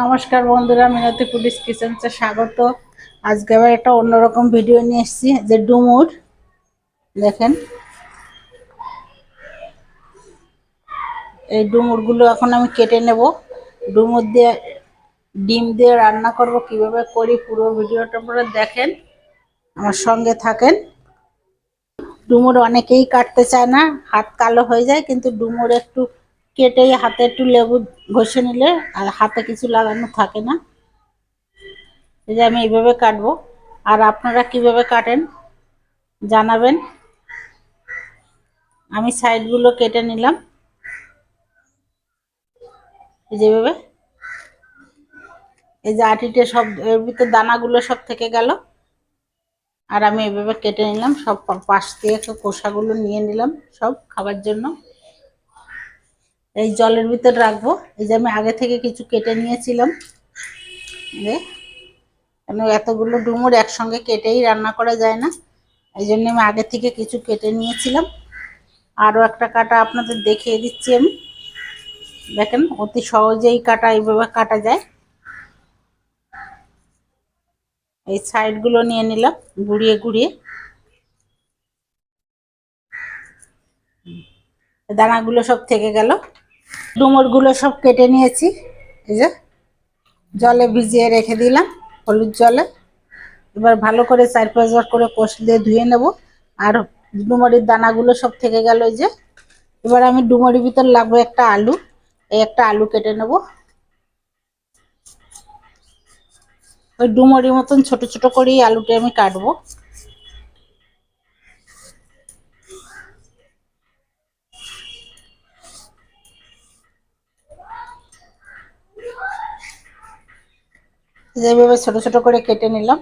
নমস্কার বন্ধুরা, মিনতি পুলিশ কিচেন্সে স্বাগত। আজকে আবার একটা অন্যরকম ভিডিও নিয়ে এসেছি, যে ডুমুর। দেখেন। এই ডুমুরগুলো এখন আমি কেটে নেব। ডুমুর দিয়ে ডিম দিয়ে রান্না করব, কীভাবে করি পুরো ভিডিওটা পরে দেখেন, আমার সঙ্গে থাকেন। ডুমুর অনেকেই কাটতে চায় না, হাত কালো হয়ে যায়, কিন্তু ডুমুর একটু কেটে হাতে একটু লেবু ঘষে নিলে আর হাতে কিছু লাগানো থাকে না। এই যে আমি এইভাবে কাটবো। আর আপনারা কীভাবে কাটেন জানাবেন। আমি সাইডগুলো কেটে নিলাম। এই যেভাবে এই যে আটিটে সব, এর ভিতরে দানাগুলো সব থেকে গেল। আর আমি এভাবে কেটে নিলাম। সব পাশ দিয়ে কোষাগুলো নিয়ে নিলাম সব খাবার জন্য। এই জলের ভিতর রাখব। এই যে আমি আগে থেকে কিছু কেটে নিয়েছিলাম। কেন এতগুলো ডুমুর একসঙ্গে কেটেই রান্না করা যায় না। এই জন্য আমি আগে থেকে কিছু কেটে নিয়েছিলাম। আরও একটা কাটা আপনাদের দেখিয়ে দিচ্ছি আমি। দেখেন, অতি সহজেই কাটা, এইভাবে কাটা যায়। এই সাইডগুলো নিয়ে নিলাম ঘুরিয়ে ঘুরিয়ে দানাগুলো সব থেকে গেল। ডুমুরগুলো সব কেটে নিয়েছি। এই যে জলে ভিজিয়ে রেখে দিলাম হলুদ জলে। এবার ভালো করে চার পাঁচবার করে কষ দিয়ে ধুয়ে নেব। আর ডুমুরির দানাগুলো সব থেকে গেল এই যে। এবার আমি ডুমুরির ভিতর লাগবো একটা আলু। এই একটা আলু কেটে নেব। ওই ডুমুরির মতন ছোট ছোট করেই আলুটা আমি কাটবো। যেভাবে ছোট ছোট করে কেটে নিলাম।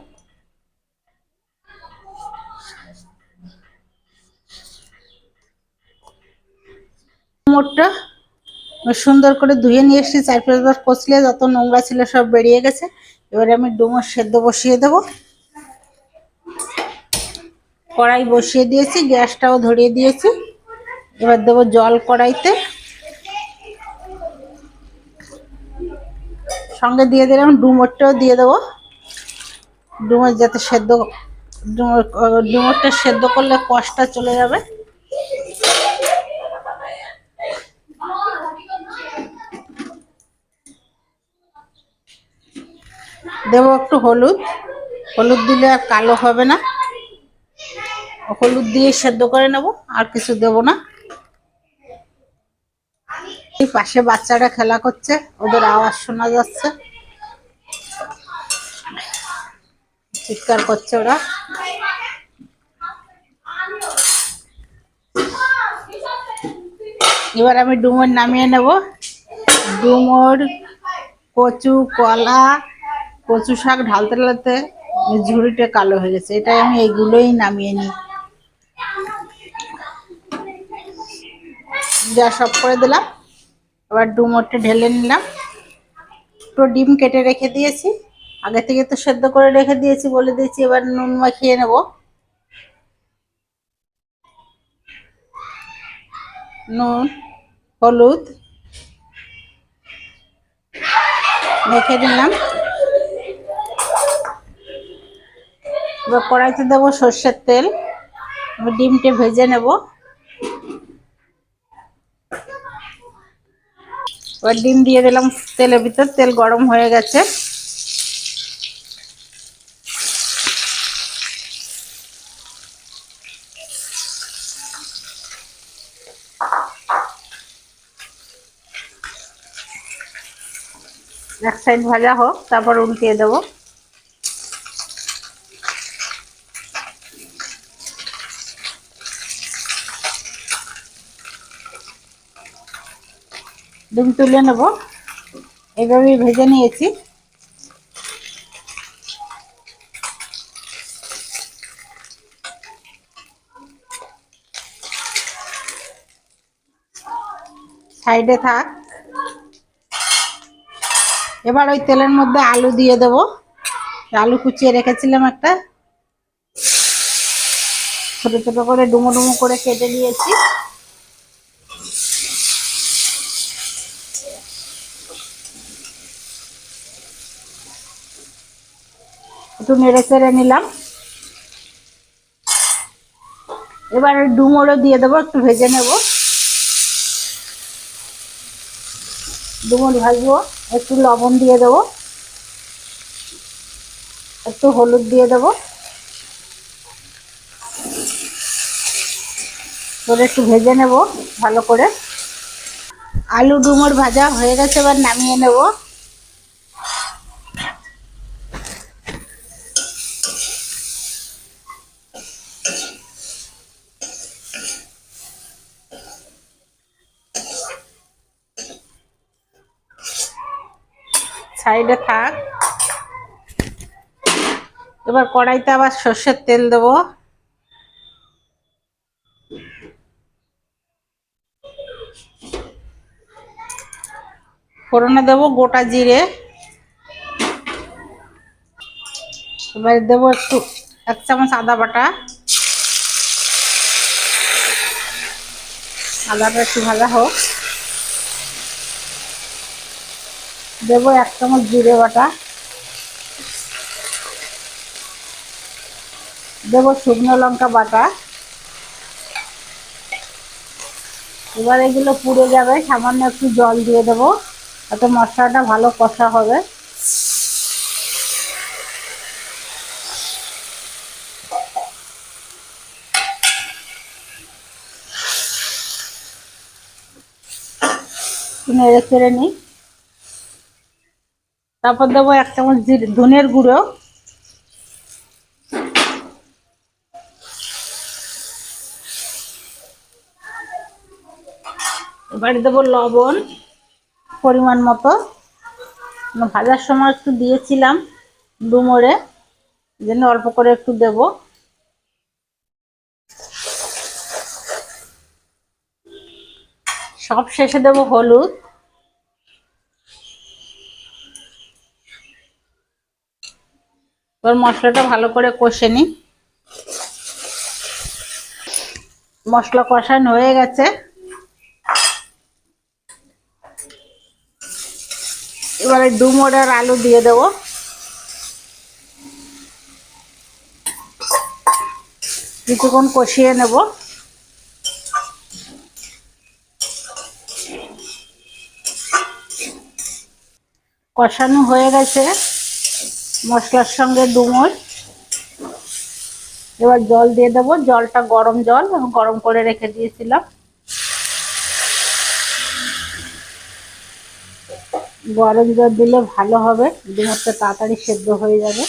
সুন্দর করে ধুয়ে নিয়ে এসেছি চার পাঁচবার কষলে যত নোংরা ছিল সব বেরিয়ে গেছে। এবারে আমি ডুমোর সেদ্ধ বসিয়ে দেব। কড়াই বসিয়ে দিয়েছি, গ্যাসটাও ধরিয়ে দিয়েছি। এবার দেবো জল কড়াইতে। সঙ্গে দিয়ে দিলাম, ডুমোরটাও দিয়ে দেবো। ডুমোর যাতে সেদ্ধ, ডুমোর, ডুমোরটা সেদ্ধ করলে কষটা চলে যাবে। দেবো একটু হলুদ। হলুদ দিলে আর কালো হবে না। হলুদ দিয়ে সেদ্ধ করে নেব, আর কিছু দেব না। পাশে বাচ্চারা খেলা করছে, ওদের আওয়াজ শোনা যাচ্ছে। চিৎকার করছে ওরা। এবার আমি ডুমোর নামিয়ে নেব। ডুমোর কচু, কলা, কচু শাক ঢালতে ঢালতে ঝুড়িটা কালো হয়ে গেছে। এটাই আমি এইগুলোই নামিয়ে নিই। যা সব করে দিলাম। এবার ডুমোরটা ঢেলে নিলাম। একটু ডিম কেটে রেখে দিয়েছি। আগে থেকে তো সেদ্ধ করে রেখে দিয়েছি বলে দিয়েছি, এবার নুন মাখিয়ে নেব। নুন, হলুদ মেখে দিলাম এবার কড়াইতে দেবো সর্ষের তেল। ডিমটা ভেজে নেব। এবার ডিম দিয়ে দিলাম তেলের ভিতর, তেল গরম হয়ে গেছে। এক সাইড ভাজা হোক, তারপর উল্টিয়ে দেবো। ডিম তুলে নেব। এইভাবেই ভেজে নিয়েছি। সাইডে থাক। এবার ওই তেলের মধ্যে আলু দিয়ে দেব। আলু কুচিয়ে রেখেছিলাম একটা। ছোট ছোট করে ডুমো ডুমো করে কেটে নিয়েছি। একটু নেড়ে চেড়ে নিলাম। এবার ডুমোরও দিয়ে দেবো, একটু ভেজে নেব। ডুমুর ভাজবো, একটু লবণ দিয়ে দেবো। একটু হলুদ দিয়ে দেবো। করে একটু ভেজে নেব ভালো করে। আলু ডুমুর ভাজা হয়ে গেছে, এবার নামিয়ে নেব। সাইডে থাক। এবার কড়াইতে আবার সর্ষের তেল দেবো। ফোড়নে দেবো গোটা জিরে। এবার দেবো একটু, এক চামচ আদা বাটা। আদাটা একটু ভাজা হোক। দেবো এক চামচ জিরে বাটা। দেবো শুকনো লঙ্কা বাটা। এবার এগুলো পুড়ে যাবে, সামান্য একটু জল দিয়ে দেবো তাতে মশলাটা ভালো কষা হবে। নেড়ে চেড়ে নিই। তারপর দেবো এক চামচ ধনের গুঁড়ো। এবারে দেবো লবণ, পরিমাণ মতো। ভাজার সময় একটু দিয়েছিলাম ডুমোরে জন্য অল্প করে একটু দেব। সব শেষে দেব হলুদ। এবার মশলাটা ভালো করে কষে নিই। মশলা কষানো হয়ে গেছে। এবারে ডুমোর আর আলু দিয়ে দেবো। কিছুক্ষণ কষিয়ে নেব। কষানো হয়ে গেছে। মশলার সঙ্গে ডুমোর। এবার জল দিয়ে দেবো। জলটা গরম জল গরম করে রেখে দিয়েছিলাম। গরম জল দিলে ভালো হবে ডিমটা তাড়াতাড়ি সেদ্ধ হয়ে যাবে।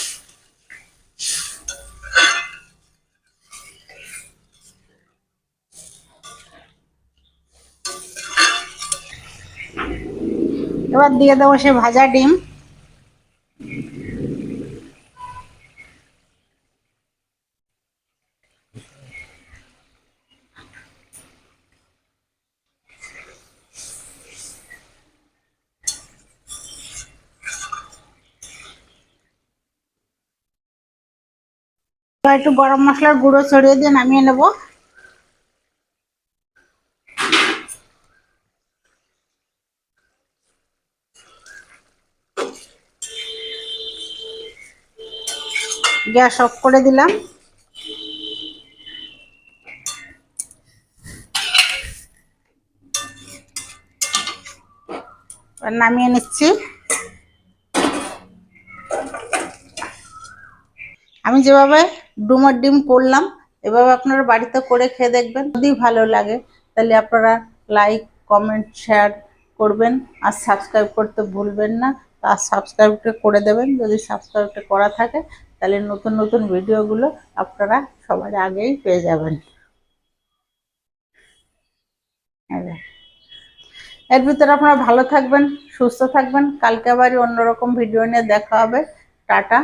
এবার দিয়ে দেবো সে ভাজা ডিম। একটু গরম মশলার গুঁড়ো ছড়িয়ে দিয়ে নামিয়ে নেব। গ্যাস অফ করে দিলাম। নামিয়ে নিচ্ছি। আমি যেভাবে ডুমার ডিম করলাম। এভাবে আপনারা বাড়িতে করে খেয়ে দেখবেন। যদি ভালো লাগে, তাহলে আপনারা লাইক কমেন্ট শেয়ার করবেন। আর সাবস্ক্রাইব করতে ভুলবেন না। আর সাবস্ক্রাইবটা করে দেবেন। যদি সাবস্ক্রাইবটা করা থাকে, তাহলে নতুন নতুন ভিডিওগুলো আপনারা সবার আগেই পেয়ে যাবেন। এর ভিতরে আপনারা ভালো থাকবেন, সুস্থ থাকবেন। কালকে আবার অন্যরকম ভিডিও নিয়ে দেখা হবে। টাটা।